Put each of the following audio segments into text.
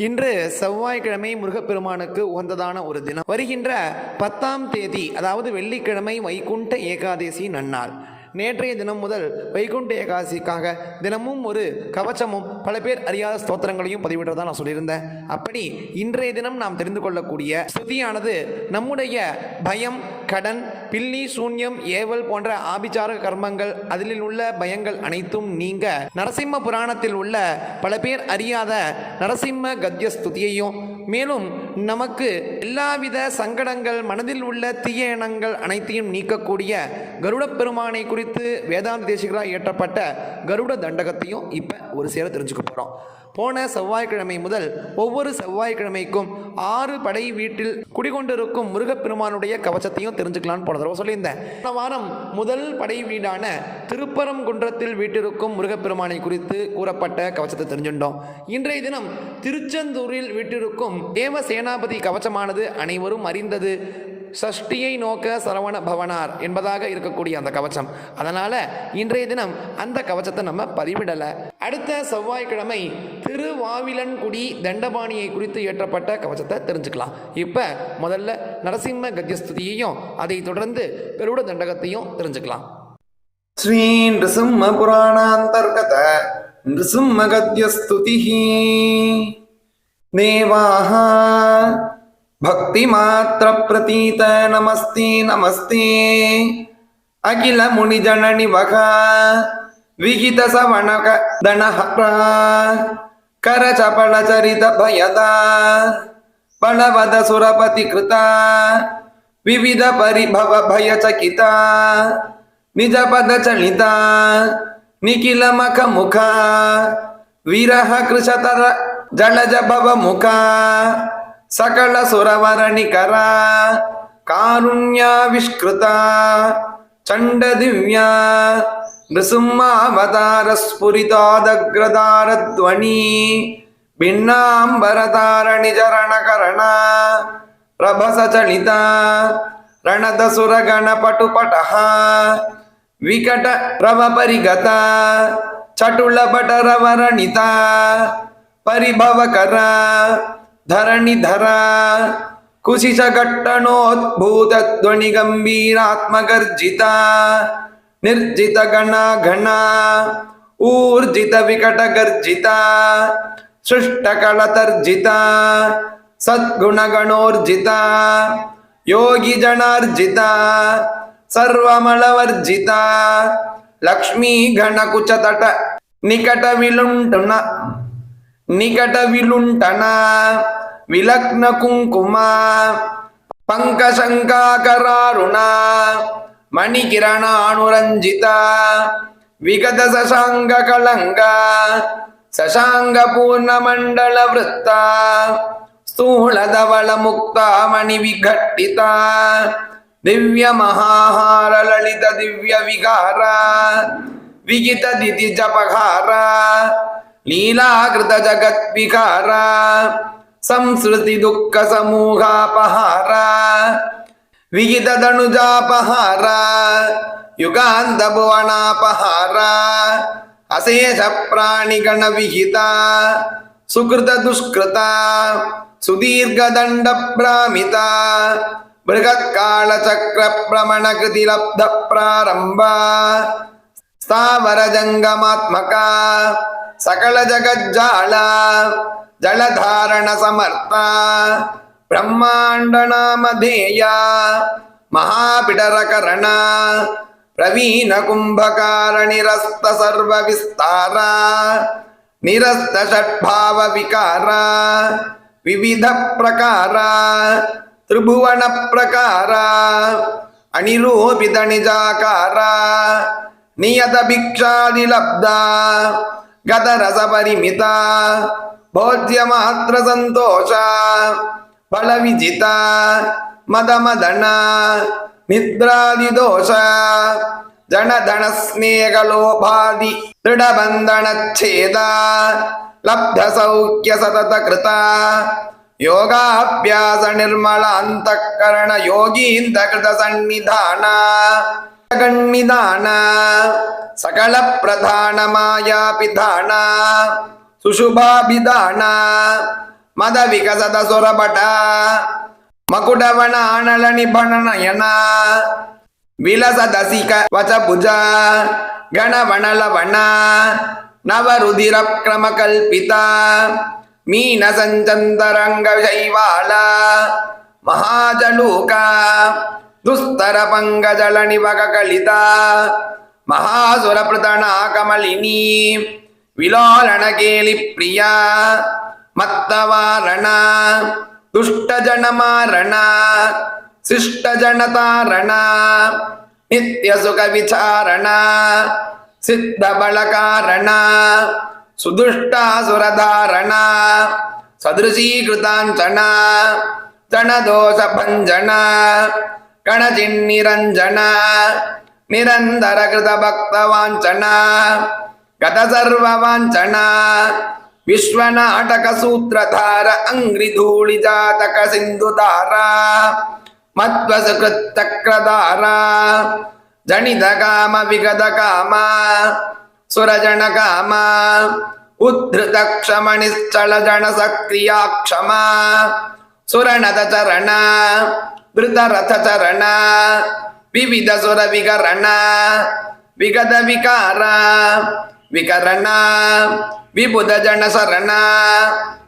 இன்று செவ்வாய்க்கிழமை முருகப்பெருமானுக்கு உகந்ததான ஒரு தினம். வருகின்ற பத்தாம் தேதி அதாவது வெள்ளிக்கிழமை வைகுண்ட ஏகாதசி நன்னாள். நேற்றைய தினம் முதல் வைகுண்ட ஏகாசிக்காக தினமும் ஒரு கவச்சமும் பல பேர் அறியாத ஸ்தோத்திரங்களையும் பதிவிடுறதா நான் சொல்லியிருந்தேன். அப்படி இன்றைய தினம் நாம் தெரிந்து கொள்ளக்கூடிய ஸ்துதியானது நம்முடைய பயம் கடன் பில்லி சூன்யம் ஏவல் போன்ற ஆபிச்சார கர்மங்கள் அதில் உள்ள பயங்கள் அனைத்தும் நீங்க நரசிம்ம புராணத்தில் உள்ள பல பேர் அறியாத நரசிம்ம கத்திய ஸ்துதியையும் மேலும் நமக்கு எல்லாவித சங்கடங்கள் மனதில் உள்ள தீய எண்ணங்கள் அனைத்தையும் நீக்கக்கூடிய கருட பெருமானை குறித்து வேதாந்த தேசிகராக இயற்றப்பட்ட கருட தண்டகத்தையும் இப்போ ஒரு சேர தெரிஞ்சுக்க போகிறோம் போன செவ்வாய்க்கிழமை முதல் ஒவ்வொரு செவ்வாய்க்கிழமைக்கும் ஆறு படை வீட்டில் குடிகொண்டிருக்கும் முருகப்பெருமானுடைய கவச்சத்தையும் தெரிஞ்சுக்கலான்னு போன தடவை சொல்லியிருந்தேன். போன வாரம் முதல் படை வீடான திருப்பரங்குன்றத்தில் வீட்டிற்கும் முருகப்பெருமானை குறித்து கூறப்பட்ட கவச்சத்தை தெரிஞ்சுட்டோம். இன்றைய தினம் திருச்செந்தூரில் வீட்டிற்கும் தேவ சேனாபதி கவச்சமானது அனைவரும் அறிந்தது. சஷ்டியை நோக்க சரவண பவனார் என்பதாக இருக்கக்கூடிய அந்த கவச்சம். அதனால் இன்றைய தினம் அந்த கவச்சத்தை நம்ம பதிவிடலை. அடுத்த செவ்வாய்க்கிழமை திருவாவிலன்குடி தண்டபாணியை குறித்து ஏற்றப்பட்ட கவச்சத்தை தெரிஞ்சுக்கலாம். இப்போ முதல்ல நரசிம்ம கத்யஸ்துதியையும் அதை தொடர்ந்து பெருட தண்டகத்தையும் தெரிஞ்சுக்கலாம். ஸ்ரீ நிருசிம்ம புராணாந்தர்கத நிருசிம்ம கத்யஸ்துதி தேவாக भक्तिमात्रप्रतीत नमस्ते नमस्ते अखिलमुनिजननिवः विहितसवणकदनहः करचपलचरितभयदा फलवद सुरपतिकृता विविधपरिभवभयचकिता निजपदचलिता निखिलमखमुखा विरहकृशतर जलजभवमुखा ಸಕಲ ಸುರವರಣಿಕರ ಕಾರುಣ್ಯಾವಿಷ್ಕೃತ ಚಂಡ ದಿವ್ಯ ನೃಸಿಂಹಾವತಾರ ಸ್ಫುರಿತಾದಗ್ರದಾರ ಧ್ವನಿ ಭಿನ್ನಾಂಬರತಾರಣಿ ಚರಣಕರಣ ಪ್ರಭಸಚಲಿತ ರಣದ ಸುರಗಣ ಪಟುಪಟಃ ವಿಕಟ ರವ ಪರಿಗತ ಚಟುಳ ಬಟರವರಣಿತ ಪರಿಭವಕರ धरणिधरा कुशिशघट्टनोद्भूतध्वनिगम्भीरात्मगर्जिता निर्जितगणा घना ऊर्जितविकटगर्जिता सृष्टकलतर्जिता सद्गुणगणोर्जिता योगिजनार्जिता सर्वमलवर्जिता लक्ष्मीघणकुचतट निकटविलुण्डुन ನಿಕಟ ವಿಲುಂಟುನ ನಿಕಟ ವಿಲುಂಟನ ವಿಲಗ್ನ ಕುಂಕುಮ ಪಂಕಶಂಕಾಕರಾರುಣ ಮಣಿಕಿರಣಾನುರಂಜಿತ ವಿಗತ ಶಶಾಂಗ ಕಳಂಗ ಶಶಾಂಗ ಪೂರ್ಣ ಮಂಡಲ ವೃತ್ತ ಸ್ಥೂಲಧವಳ ಮುಕ್ತ ಮಣಿ ವಿಘಟ್ಟಿತ ದಿವ್ಯ ಮಹಾಹಾರ ಲಲಿತ ದಿವ್ಯ ವಿಕಾರ ವಿಗಿತ ದಿತಿ ಜಪಹಾರ लीलाकृत जगद्विकार संस्कृति दुख समूहापहार विहित धनुजापहार युगांत भुवनापहार अशेष प्राणिगण विहिता सुकृत दुष्कृता सुदीर्घ दंड भ्रामिता बृहत् काल चक्र भ्रमण कृति लब्ध प्रारंभ स्थावर जंगमात्मका சகல ஜகஜாலா ஜலதாரண சமர்த்தா பிரம்மாண்ட நாமதேயா மகாபிடரகரணா பிரவீண கும்பகார நிரஸ்த சர்வ விஸ்தாரா நிரஸ்த ஷட்பாவ விகாரா விவித பிரகாரா திரிபுவன பிரகாரா அனிரூபித நிஜாகாரா நியத பிக்ஷாதி லப்தா ಲಬ್ಧ ಗತ ರಸ ಪರಿಮಿತ ಭೋಜ್ಯ ಮಾತ್ರ ಸಂತೋಷ ಫಲ ವಿಜಿತ ಮದ ಮದನ ನಿದ್ರಾದಿ ದೋಷ ಜನ ಧನ ಸ್ನೇಹ ಲೋಭಾದಿ ದೃಢ ಬಂಧನ ಛೇದ ಲಬ್ಧ ಸೌಖ್ಯ ಸತತ ಕೃತ ಯೋಗಾಭ್ಯಾಸ ನಿರ್ಮಲ ಅಂತಃಕರಣ ಯೋಗೀಂದ ಕೃತ ಸನ್ನಿಧಾನ கண்மிதானா சகல பிரதானமாயாபிதானா சுஷுபாபிதானா மத விகசத சுரபடா மகுடவன ஆனல நிபணனயனா விலசதசிக வசபுஜ கணவனலவன நவருதிர கிரம கல்பிதா மீன சஞ்சந்தரங்க மகாஜலூகா ಮೀನ ಸಂಚಂತರಂಗ ಶೈವಾಳ ಮಹಾಜಲೂಕ ದುಸ್ತರ ಪಂಗಜಳ ನಿವಗ ಕಳಿತ ಮಹಾಸುರ ಪೃತಣ ಕಮಲಿನಿ ವಿಲೋಲನ ಕೇಳಿ ಪ್ರಿಯ ಮತ್ತವಾರಣ ದುಷ್ಟ ಜನ ಮಾರಣ ಶಿಷ್ಟ ಜನತಾರಣ ನಿತ್ಯ ಸುಖ ವಿಚಾರಣ ಸಿದ್ಧ ಬಳಕಾರಣ ಸುದುಷ್ಟಾಸುರಧಾರಣ ಸದೃಶೀಕೃತಾಂಚನ ಜನದೋಷ ಭಂಜನ கணஜின்னிரஞ்சன நிரந்தர கிருத பக்த வாஞ்சன கத சர்வ வாஞ்சன விஸ்வநாடக சூத்திரதார அங்கிரி தூளி ஜாதக சிந்துதார மத்வ சுகிருத்தக்ரதார ஜனித காம விகத காம சுரஜன காம உத்ருத க்ஷமணிச்சல ஜன சக்ரியாட்சம சுரணத சரண ಚರಣ ಧೃತರಥ ಚರಣ ವಿವಿಧ ಸುರ ವಿಕರಣ ವಿಗತ ವಿಕಾರ ವಿಕರಣ ವಿಬುಧ ಜನ ಶರಣ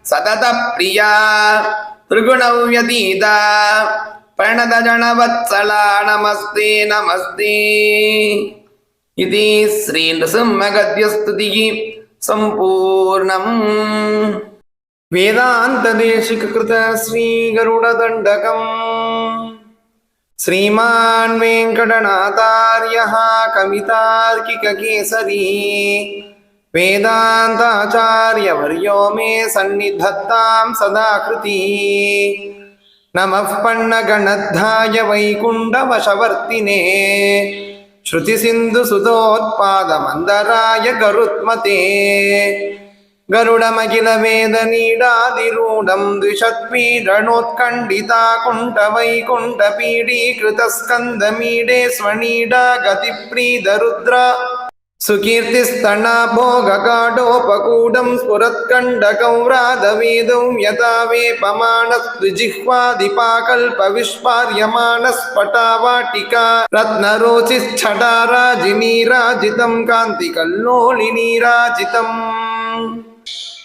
ಸತತ ಪ್ರಿಯ ತ್ರಿಗುಣವ್ಯತೀತ ಪ್ರಣದ ಜನ ವತ್ಸಲ ನಮಸ್ತೆ ನಮಸ್ತೆ इति श्रीनृसिंहगद्यस्तुतिः सम्पूर्णम् वेदान्तदेशिककृत श्रीगरुडदण्डकम् श्रीमान् वेङ्कटनाथार्यः कवितार्किककेसरी वेदान्ताचार्यवर्यो मे सन्निधत्तां सदा कृती नमः पन्नगणद्धाय वैकुण्ठवशवर्तिने श्रुतिसिन्धुसुतोत्पादमन्दराय गरुत्मते गरुडमखिलवेदनीडादिरूढं द्विषत्पीडनोत्कण्डिता कुण्ठवैकुण्ठपीडीकृतस्कन्दमीडे स्वनीडा गतिप्रीदरुद्रा सुकीर्तिस्तना भोगकाडोपकूडं स्फुरत्कण्डकौरादवेदौ यथा वेपमानस्त्रिजिह्वादिपाकल्पविस्पार्यमानस्फटावाटिका रत्नरोचिच्छटाराजिनीराजितं कान्तिकल्लोलिनीराजितम्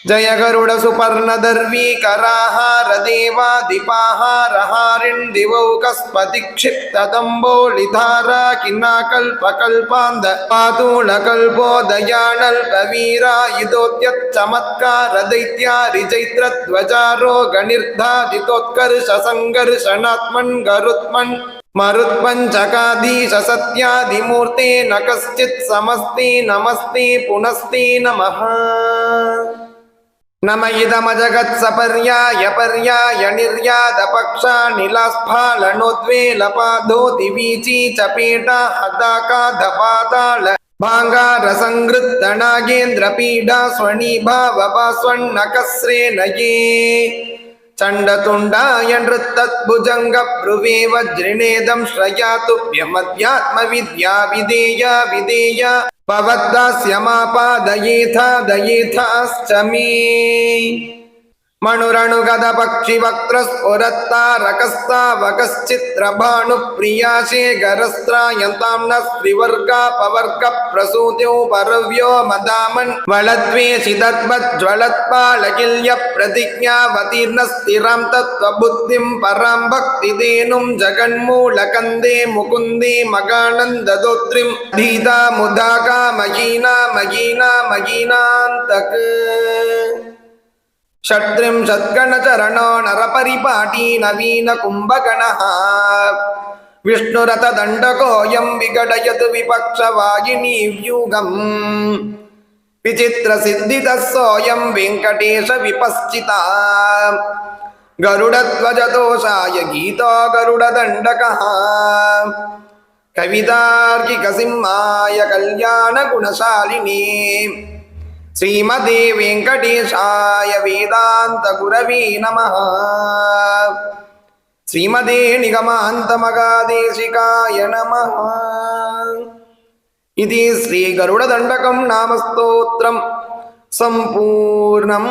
जय गरुडसुपर्णदर्वीकराहार देवादिपाहारहारिण्दिवौकस्पतिक्षिप्तदम्बोलिधारा किन्नाकल्पकल्पान्ध पातूलकल्पोदयानल्पवीरायुधोद्यच्चमत्कार दैत्यारिचैत्रध्वजारो गणिर्धाजितोत्कर्ष सङ्घर्षणात्मन् गरुत्मन् मरुत्पञ्चकाधीश सत्यादिमूर्ते न कश्चित् समस्ते नमस्ते पुनस्ते नमः नम इदमजगत्सपर्याय पर्याय निर्यादपक्षा निलास्फालनोद्वेलपादोदिवीची चपेटा हताकाधपाताल भाङ्गारसङ्गृत्तनागेन्द्रपीडा स्वणीभावपास्वन्नकस्रे नये चण्डतुण्डाय नृत्तद्भुजङ्गब्रुवे वज्रिणेदं श्रयातुभ्यमध्यात्मविद्या विधेया विधेया பவத்தாஸ்யமாபாதயேதா தயேதாஸ்டமீ मणुरणुगद पक्षिवक्त्रस्फुरत्तारकस्तावकश्चित्रभानुप्रियाशेखरस्त्रायन्तां न स्त्रिवर्गापवर्गप्रसूत्यो परव्यो मदामन् वलद्वेषितद्वज्ज्वलत्पालकिल्यप्रतिज्ञावतीर्णस्थिरां तत्त्वबुद्धिं परां भक्तिदेनुं जगन्मूलकन्दे मुकुन्दे मगानन्ददोत्रिं धीता मुदा कामहीना महीना महीनान्तक षट्त्रिंशद्गणचरणो नरपरिपाटी नवीनकुम्भगणः विष्णुरथदण्डकोऽयं विघटयत् विपक्षवाहिनीव्यूगम् विचित्रसिद्धितः सोऽयं वेङ्कटेशविपश्चिता गरुडध्वजदोषाय गीतो गरुडदण्डकः कवितार्किकसिंहाय कल्याणगुणशालिनी శ్రీమతి వెంకటేశాయ వేదాంత గురవీ నమ శ్రీమతి నిగమాంత మగాదేశికాయ నమ ఇది శ్రీ గరుడదండకం నామస్తోత్రం సంపూర్ణం